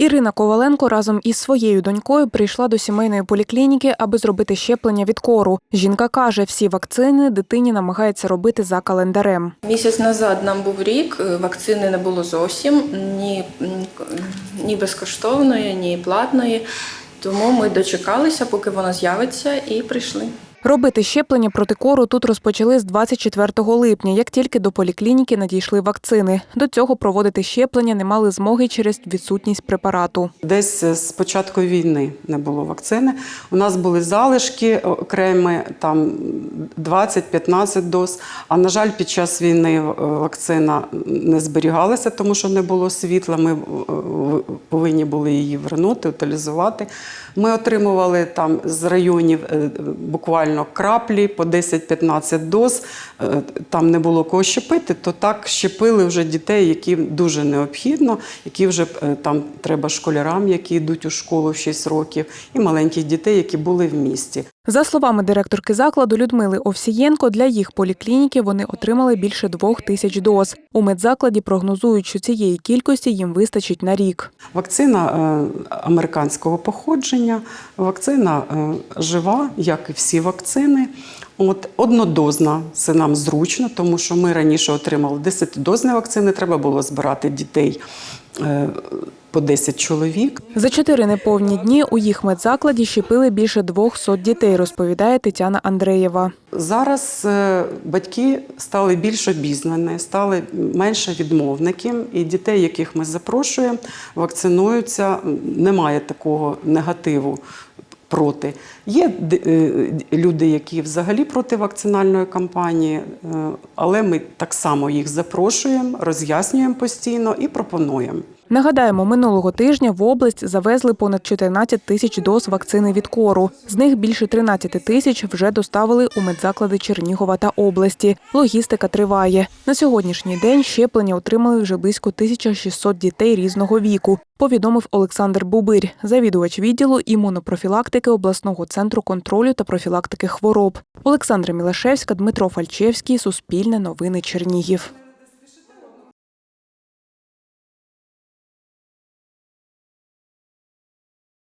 Ірина Коваленко разом із своєю донькою прийшла до сімейної поліклініки, аби зробити щеплення від кору. Жінка каже, всі вакцини дитині намагається робити за календарем. Місяць назад нам був рік, е, вакцини не було зовсім ні, ні безкоштовної, ні платної. Тому ми дочекалися, поки вона з'явиться, і прийшли. Робити щеплення проти кору тут розпочали з 24 липня, як тільки до поліклініки надійшли вакцини. До цього проводити щеплення не мали змоги через відсутність препарату. Десь з початку війни не було вакцини. У нас були залишки окремі, там 20-15 доз. А на жаль, під час війни е, вакцина не зберігалася, тому що не було світла. Ми е, повинні були її вернути, утилізувати. Ми отримували там з районів е, буквально краплі по 10-15 доз. Е, Там не було кого щепити, то так щепили вже дітей, які дуже необхідно, які вже е, там треба школярам, які йдуть у школу в 6 років, і маленьких дітей, які були в місті. За словами директорки закладу Людмили Овсієнко, для їх поліклініки вони отримали більше двох тисяч доз. У медзакладі прогнозують, що цієї кількості їм вистачить на рік. Вакцина е, американського походження, вакцина е, жива, як і всі вакцини. От, однодозна, це нам зручно, тому що ми раніше отримали 10-дозні вакцини, треба було збирати дітей е, по 10 чоловік. За чотири неповні дні у їх медзакладі щепили більше 200 дітей, розповідає Тетяна Андреєва. Зараз е, батьки стали більш обізнані, стали менше відмовників, і дітей, яких ми запрошуємо, вакцинуються. Немає такого негативу проти. Є е, люди, які взагалі проти вакцинальної кампанії, е, але ми так само їх запрошуємо, роз'яснюємо постійно і пропонуємо. Нагадаємо, минулого тижня в область завезли понад 14 тисяч доз вакцини від кору. З них більше 13 тисяч вже доставили у медзаклади Чернігова та області. Логістика триває. На сьогоднішній день щеплення отримали вже близько 1600 дітей різного віку. Повідомив Олександр Бубир, завідувач відділу імунопрофілактики обласного центру контролю та профілактики хвороб. Олександра Мілашевська, Дмитро Фальчевський, Суспільне новини Чернігів.